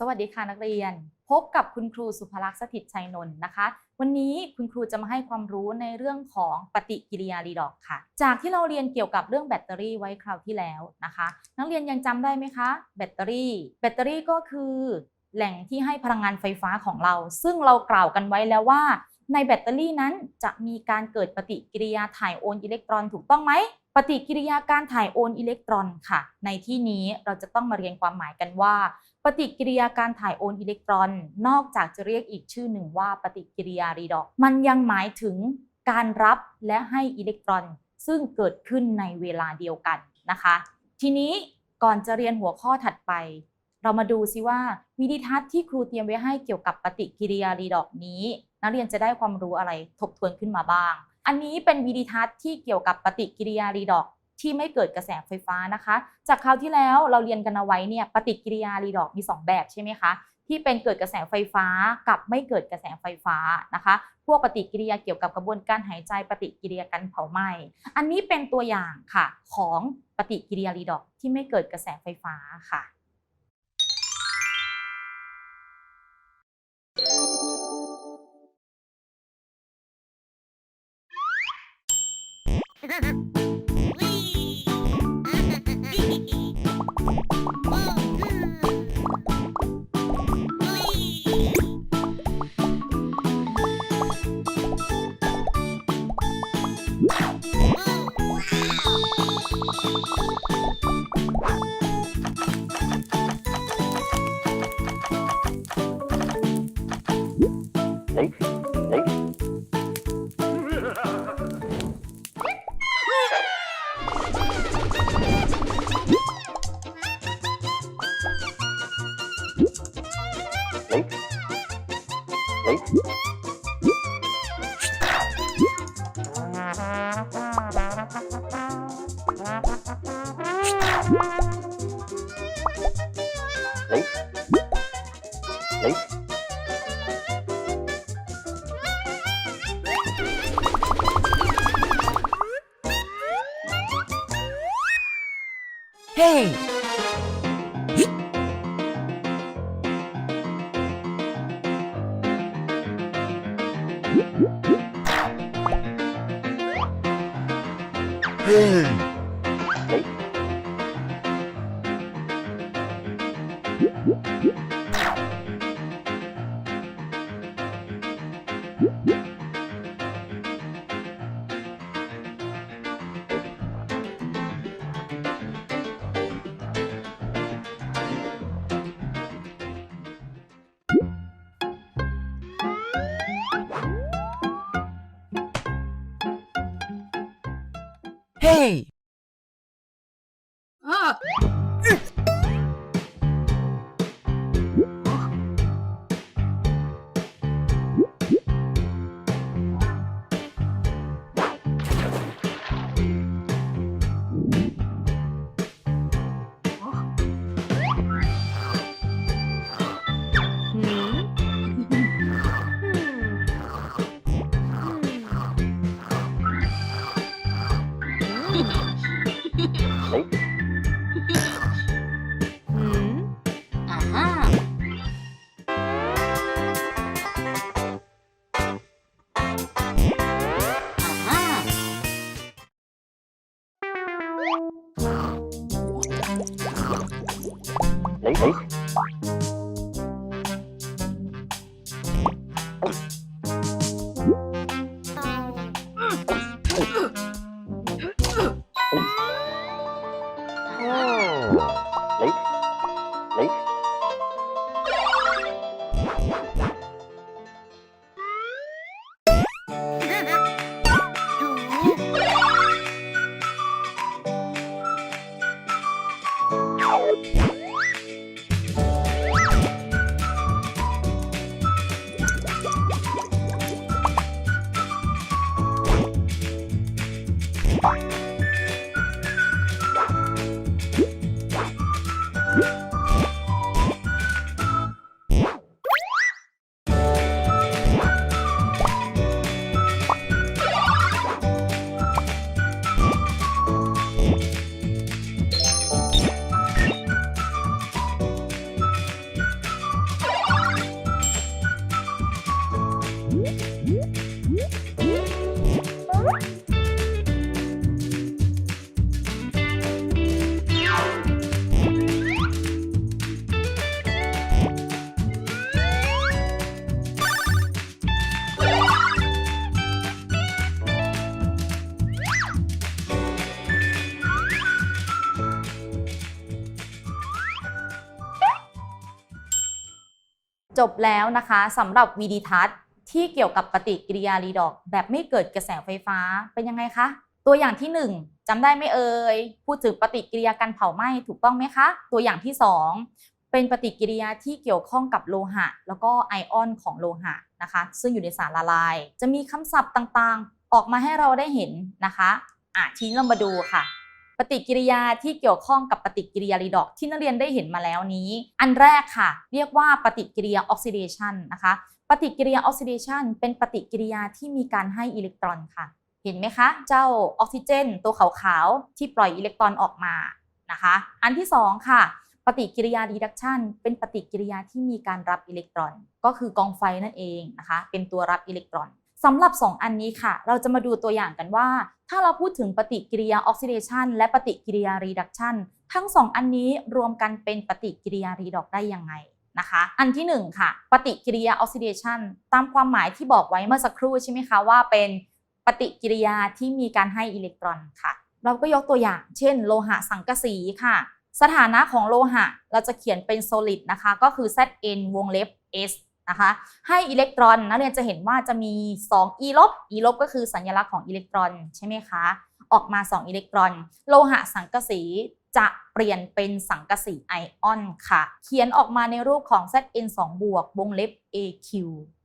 สวัสดีค่ะนักเรียน พบกับคุณครูสุภลักษณ์สถิตชัยนนท์นะคะ วันนี้คุณครูจะมาให้ความรู้ในเรื่องของปฏิกิริยารีดอกค่ะ จากที่เราเรียนเกี่ยวกับเรื่องแบตเตอรี่ไว้คราวที่แล้วนะคะ นักเรียนยังจำได้ไหมคะ แบตเตอรี่ แบตเตอรี่ก็คือแหล่งที่ให้พลังงานไฟฟ้าของเรา ซึ่งเรากล่าวกันไว้แล้วว่า ในแบตเตอรี่นั้นจะมีการเกิดปฏิกิริยาถ่ายโอนอิเล็กตรอนถูกต้องไหมปฏิกิริยาการถ่ายโอนอิเล็กตรอนค่ะ ในที่นี้เราจะต้องมาเรียนความหมายกันว่า ฏิกิริยาการถ่ายโอนอิเล็กตรอน นอกจากจะเรียกอีกชื่อหนึ่งว่าปฏิกิริยารีดอก มันยังหมายถึงการรับและให้อิเล็กตรอน ซึ่งเกิดขึ้นในเวลาเดียวกันนะคะ ทีนี้ก่อนจะเรียนหัวข้อถัดไป เรามาดูซิว่าวิดีทัศน์ที่ครูเตรียมไว้ให้เกี่ยวกับปฏิกิริยารีดอกนี้ นักเรียนจะได้ความรู้อะไรทบทวนขึ้นมาบ้าง อันนี้เป็นวิดีทัศน์ที่เกี่ยวกับปฏิกิริยารีดอก ที่ไม่เกิดกระแสไฟฟ้านะคะ จากคราวที่แล้วเราเรียนกันเอาไว้เนี่ยปฏิกิริยารีดอกซ์มี 2 แบบใช่ไหมคะที่เป็นเกิดกระแสไฟฟ้ากับไม่เกิดกระแสไฟฟ้านะคะ พวกปฏิกิริยาเกี่ยวกับกระบวนการหายใจปฏิกิริยาการเผาไหม้อันนี้เป็นตัวอย่างค่ะของปฏิกิริยารีดอกซ์ที่ไม่เกิดกระแสไฟฟ้าค่ะ Đấy, đấy. Đấy. Đấy. Đấy. Đấy. Hey! Hey! 응? จบแล้วนะคะสำหรับวีดีทัศน์ที่เกี่ยวกับปฏิกิริยารีดอก แบบไม่เกิดกระแสไฟฟ้าเป็นยังไงคะ ตัวอย่างที่ 1จำได้ไหมเอ่ยพูดถึงปฏิกิริยาการเผาไหม้ถูกต้องไหมคะ ตัวอย่างที่ 2 เป็นปฏิกิริยาที่เกี่ยวข้องกับโลหะ แล้วก็ไอออนของโลหะนะคะ ซึ่งอยู่ในสารละลาย จะมีคำศัพท์ต่างๆ ออกมาให้เราได้เห็นนะคะอะทีนี้เรามาดูค่ะ ปฏิกิริยาที่เกี่ยวข้องกับปฏิกิริยารีดอกที่นักเรียนได้เห็นมาแล้วนี้ อันแรกค่ะ เรียกว่าปฏิกิริยาออกซิเดชันนะคะ ปฏิกิริยาออกซิเดชันเป็นปฏิกิริยาที่มีการให้อิเล็กตรอนค่ะ เห็นไหมคะ เจ้าออกซิเจน ตัวขาวๆที่ปล่อยอิเล็กตรอนออกมานะคะ อันที่ 2 ค่ะ ปฏิกิริยารีดักชันเป็นปฏิกิริยาที่มีการรับอิเล็กตรอน ก็คือกองไฟนั่นเองนะคะ เป็นตัวรับอิเล็กตรอน สำหรับ 2 อันนี้ค่ะ เราจะมาดูตัวอย่างกันว่า ถ้าเราพูดถึงปฏิกิริยาออกซิเดชันและปฏิกิริยารีดักชันทั้ง 2 อันนี้รวมกันเป็นปฏิกิริยารีดอกได้ยังไงนะคะอันที่ 1 ค่ะ ปฏิกิริยาออกซิเดชันตามความหมายที่บอกไว้เมื่อสักครู่ใช่ไหมคะว่าเป็นปฏิกิริยาที่มีการให้อิเล็กตรอนค่ะ เราก็ยกตัวอย่าง เช่น โลหะสังกะสีค่ะ สถานะของโลหะเราจะเขียนเป็น solid นะคะ ก็คือ Zn วงเล็บ s นะคะให้อิเล็กตรอนนักเรียนจะเห็นว่าจะมี 2 e ลบ e ลบก็คือสัญลักษณ์ของอิเล็กตรอนใช่ไหมคะ ออกมา 2 อิเล็กตรอน โลหะสังกะสีจะเปลี่ยนเป็นสังกะสีไอออนค่ะ เขียนออกมาในรูปของ Zn 2บวกวงเล็บ aq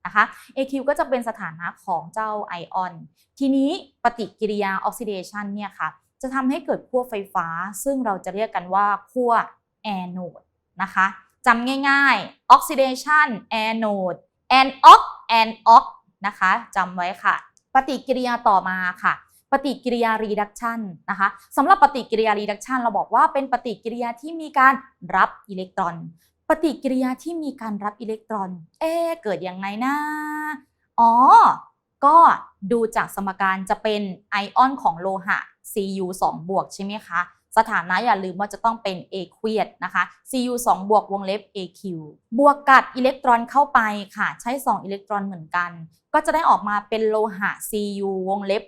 นะคะ aq ก็จะเป็นสถานะของเจ้าไอออน ทีนี้ปฏิกิริยาออกซิเดชันเนี่ยค่ะ จะทำให้เกิดขั้วไฟฟ้า ซึ่งเราจะเรียกกันว่าขั้วแอนโนดนะคะ จำง่ายๆ oxidation anode anox anox นะคะจำไว้ค่ะ ปฏิกิริยาต่อมาค่ะ ปฏิกิริยา reduction นะคะสำหรับปฏิกิริยา reduction เราบอกว่าเป็นปฏิกิริยาที่มีการรับอิเล็กตรอน ปฏิกิริยาที่มีการรับอิเล็กตรอน เอ๊เกิดยังไงนะอ๋อ ก็ดูจากสมการจะเป็นไอออนของโลหะ Cu 2 บวกใช่ไหมคะ สถานะอย่าลืมว่าจะต้องเป็น aqueous นะคะ Cu 2 บวกวงเล็บ Aq บวกกับอิเล็กตรอนเข้าไปค่ะ ใช้ 2 อิเล็กตรอนเหมือนกัน ก็จะได้ออกมาเป็นโลหะ Cu วงเล็บ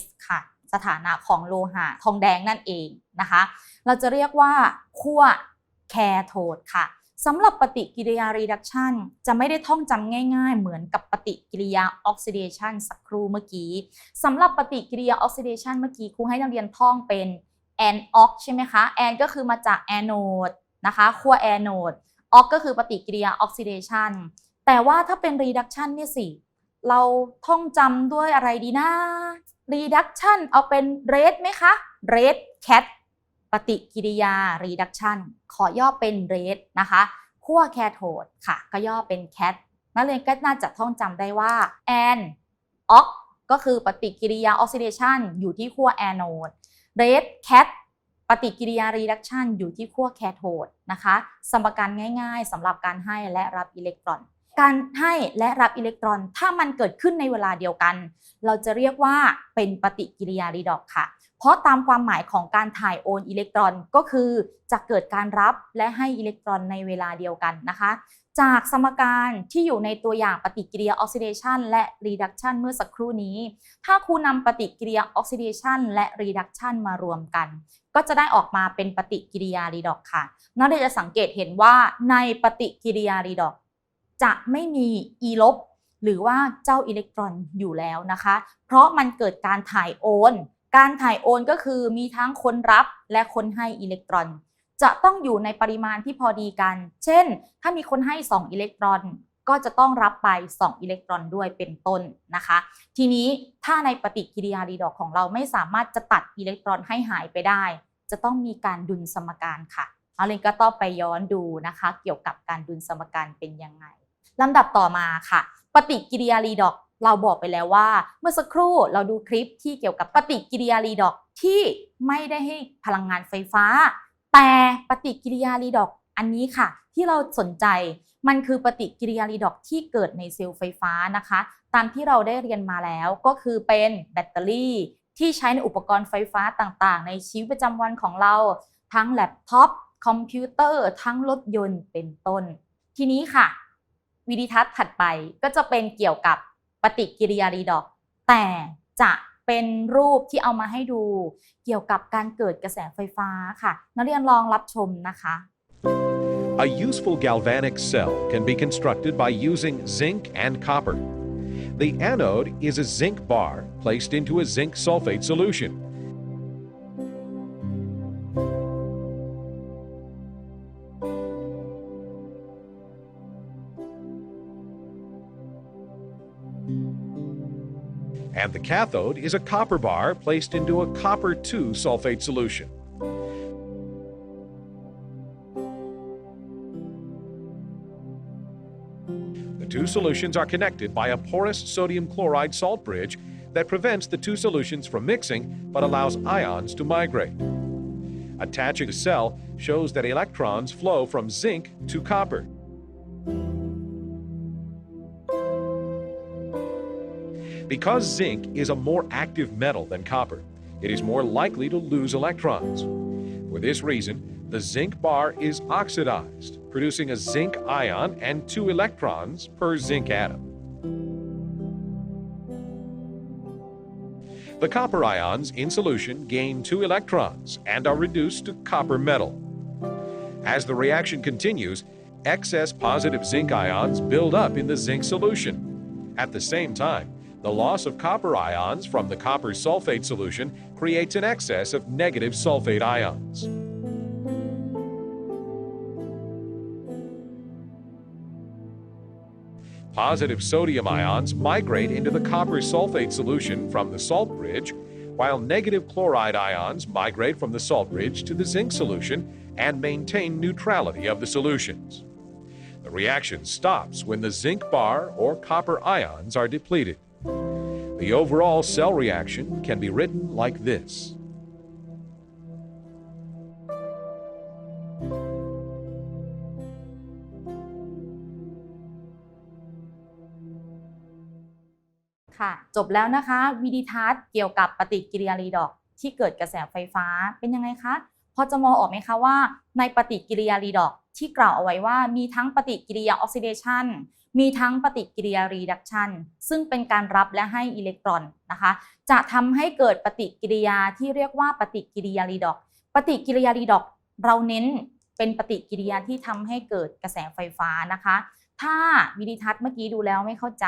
S ค่ะ สถานะของโลหะทองแดงนั่นเองนะคะ เราจะเรียกว่าขั้วแคโทดค่ะสำหรับปฏิกิริยา reduction จะไม่ได้ท่องจำง่ายๆ เหมือนกับปฏิกิริยา oxidation สักครู่เมื่อกี้สำหรับปฏิกิริยา oxidation เมื่อกี้ครูให้นักเรียนท่องเป็น anox ใช่ไหมคะ an ก็คือมาจาก anode นะคะขั้ว anode ox ก็คือปฏิกิริยา oxidation แต่ว่าถ้าเป็น reduction เนี่ยสิเราท่องจำด้วยอะไรดีนะ reduction เอาเป็น red ไหมคะ red cat ปฏิกิริยา reduction ขอย่อเป็น red นะคะขั้วแคโทดค่ะ ก็ย่อเป็น cat นักเรียนก็น่าจะท่องจำได้ว่า an ox ก็คือปฏิกิริยา oxidation อยู่ที่ขั้ว anode red cat ปฏิกิริยา reduction อยู่ที่ขั้วแคโทดนะคะสมการง่ายๆสำหรับการให้และรับอิเล็กตรอน การให้และรับอิเล็กตรอน ถ้ามันเกิดขึ้นในเวลาเดียวกัน เราจะเรียกว่าเป็นปฏิกิริยารีดอกค่ะ เพราะตามความหมายของการถ่ายโอนอิเล็กตรอนก็คือจะเกิดการรับและให้อิเล็กตรอนในเวลาเดียวกันนะคะ จากสมการที่อยู่ในตัวอย่างปฏิกิริยาออกซิเดชันและรีดักชันเมื่อสักครู่นี้ ถ้าครูนำปฏิกิริยาออกซิเดชันและรีดักชันมารวมกัน ก็จะได้ออกมาเป็นปฏิกิริยารีดอกค่ะนักเรียนจะสังเกตเห็นว่าในปฏิกิริยารีดอก จะไม่มี e ลบหรือว่าเจ้าอิเล็กตรอนอยู่แล้วนะคะ เพราะมันเกิดการถ่ายโอน การถ่ายโอนก็คือมีทั้งคนรับและคนให้อิเล็กตรอน จะต้องอยู่ในปริมาณที่พอดีกัน เช่น ถ้ามีคนให้ 2 อิเล็กตรอน ก็จะต้องรับไป 2 อิเล็กตรอนด้วยเป็นต้นนะคะ ทีนี้ถ้าในปฏิกิริยารีดอกของเราไม่สามารถจะตัดอิเล็กตรอนให้หายไปได้ จะต้องมีการดุลสมการค่ะเอาเลยก็ต้องไปย้อนดูนะคะ เกี่ยวกับการดุลสมการเป็นยังไงลำดับต่อมาค่ะ ปฏิกิริยารีดอกเราบอกไปแล้วว่า เมื่อสักครู่เราดูคลิปที่เกี่ยวกับปฏิกิริยารีดอกที่ไม่ได้ให้พลังงานไฟฟ้า แต่ปฏิกิริยารีดอกอันนี้ค่ะ ที่เราสนใจมันคือปฏิกิริยารีดอกที่เกิดในเซลล์ไฟฟ้านะคะ ตามที่เราได้เรียนมาแล้วก็คือเป็นแบตเตอรี่ ที่ใช้ในอุปกรณ์ไฟฟ้าต่างๆ ในชีวิตประจำวันของเรา ทั้งแล็ปท็อปคอมพิวเตอร์ ทั้งรถยนต์เป็นต้น ทีนี้ค่ะ วิดีทัศน์ถัดไปก็จะเป็นเกี่ยวกับปฏิกิริยารีดอก แต่จะ เป็นรูปที่เอามาให้ดูเกี่ยวกับการเกิดกระแสไฟฟ้าค่ะ นักเรียนลองรับชมนะคะ A useful galvanic cell can be constructed by using zinc and copper. The anode is a zinc bar placed into a zinc sulfate solution. And the cathode is a copper bar placed into a copper 2 sulfate solution. The two solutions are connected by a porous sodium chloride salt bridge that prevents the two solutions from mixing but allows ions to migrate. Attaching a cell shows that electrons flow from zinc to copper. Because zinc is a more active metal than copper, it is more likely to lose electrons. For this reason, the zinc bar is oxidized, producing a zinc ion and two electrons per zinc atom. The copper ions in solution gain two electrons and are reduced to copper metal. As the reaction continues, excess positive zinc ions build up in the zinc solution. At the same time, the loss of copper ions from the copper sulfate solution creates an excess of negative sulfate ions. Positive sodium ions migrate into the copper sulfate solution from the salt bridge, while negative chloride ions migrate from the salt bridge to the zinc solution and maintain neutrality of the solutions. The reaction stops when the zinc bar or copper ions are depleted. The overall cell reaction can be written like this. ค่ะจบแล้วนะคะวิดีทัศน์เกี่ยวกับปฏิกิริยารีดอกที่เกิดกระแสไฟฟ้าเป็นยังไงคะ พอจะมองออกไหมคะว่า ในปฏิกิริยารีดอกที่กล่าวเอาไว้ว่า มีทั้งปฏิกิริยาออกซิเดชัน มีทั้งปฏิกิริยารีดักชันซึ่งเป็นการรับและให้อิเล็กตรอนนะคะ จะทำให้เกิดปฏิกิริยาที่เรียกว่าปฏิกิริยารีดอกปฏิกิริยารีดอกเราเน้นเป็นปฏิกิริยาที่ทำให้เกิดกระแสไฟฟ้านะคะ ถ้าวิดีทัศน์เมื่อกี้ดูแล้วไม่เข้าใจ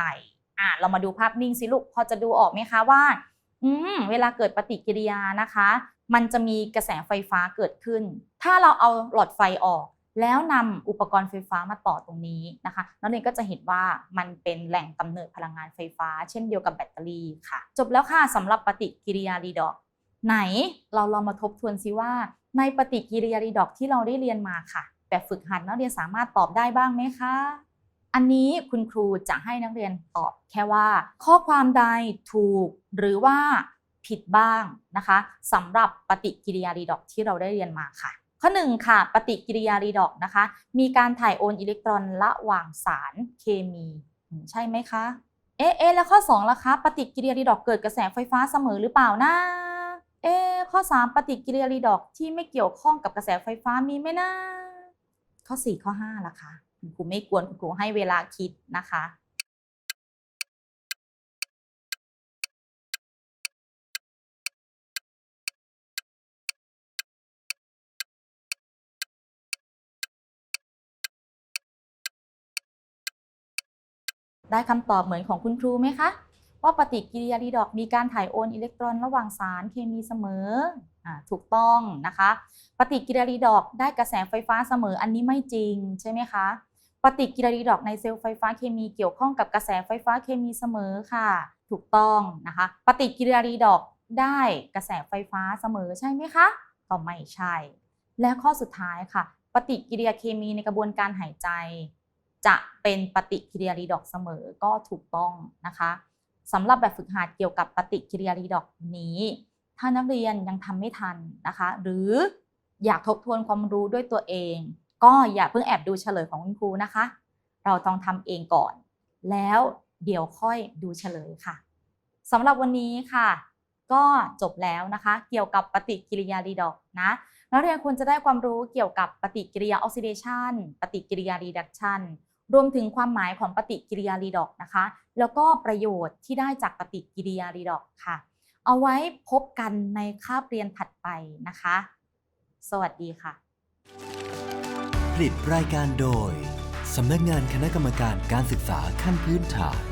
อะเรามาดูภาพนิ่งสิลูกพอจะดูออกไหมคะว่าอืมเวลาเกิดปฏิกิริยานะคะ มันจะมีกระแสไฟฟ้าเกิดขึ้น ถ้าเราเอาหลอดไฟออก แล้วนำอุปกรณ์ไฟฟ้ามาต่อตรงนี้นะคะนักเรียนก็จะเห็นว่ามันเป็นแหล่งกำเนิดพลังงานไฟฟ้า เช่นเดียวกับแบตเตอรี่ค่ะ จบแล้วค่ะสำหรับปฏิกิริยารีดอก ไหนเราลองมาทบทวนซิว่า ในปฏิกิริยารีดอกที่เราได้เรียนมาค่ะ แบบฝึกหัดนักเรียนสามารถตอบได้บ้างไหมคะอันนี้คุณครูจะให้นักเรียนตอบแค่ว่า ข้อความใดถูกหรือว่าผิดบ้างนะคะสำหรับปฏิกิริยารีดอกที่เราได้เรียนมาค่ะ ข้อหนึ่งค่ะปฏิกิริยารีดอกนะคะ มีการถ่ายโอนอิเล็กตรอนระหว่างสารเคมี ใช่ไหมคะเอ๊ะเอ๊ะแล้วข้อ2ล่ะคะปฏิกิริยารีดอกเกิดกระแสไฟฟ้าเสมอหรือเปล่านะเอ๊ข้อ 3 ปฏิกิริยารีดอกที่ไม่เกี่ยวข้องกับกระแสไฟฟ้ามีไหมนะข้อ 4 ข้อ5ล่ะคะคุณครูไม่กวนคุณครูให้เวลาคิดนะคะ ได้คำตอบเหมือนของคุณครูไหมคะ ว่าปฏิกิริยารีดอกมีการถ่ายโอนอิเล็กตรอนระหว่างสารเคมีเสมออถูกต้องนะคะ ปฏิกิริยารีดอกได้กระแสไฟฟ้าเสมออันนี้ไม่จริงใช่ไหมคะ ปฏิกิริยารีดอกในเซลล์ไฟฟ้าเคมีเกี่ยวข้องกับกระแสไฟฟ้าเคมีเสมอค่ะ ถูกต้องนะคะ ปฏิกิริยารีดอกได้กระแสไฟฟ้าเสมอใช่ไหมคะก็ไม่ใช่ และข้อสุดท้ายค่ะ ปฏิกิริยาเคมีในกระบวนการหายใจ จะเป็นปฏิกิริยารีดอกเสมอก็ถูกต้องนะคะสำหรับแบบฝึกหัดเกี่ยวกับปฏิกิริยารีดอกนี้ ถ้านักเรียนยังทำไม่ทันนะคะ หรืออยากทบทวนความรู้ด้วยตัวเอง ก็อย่าเพิ่งแอบดูเฉลยของคุณครูนะคะ เราต้องทำเองก่อน แล้วเดี๋ยวค่อยดูเฉลยค่ะสำหรับวันนี้ค่ะ ก็จบแล้วนะคะ เกี่ยวกับปฏิกิริยารีดอกนะนักเรียนควรจะได้ความรู้เกี่ยวกับปฏิกิริยาออกซิเดชันปฏิกิริยารีดักชัน รวมถึงความหมายของปฏิกิริยารีดอกนะคะ แล้วก็ประโยชน์ที่ได้จากปฏิกิริยารีดอกค่ะ เอาไว้พบกันในคาบเรียนถัดไปนะคะ สวัสดีค่ะ ผลิตรายการโดยสำนักงานคณะกรรมการการศึกษาขั้นพื้นฐาน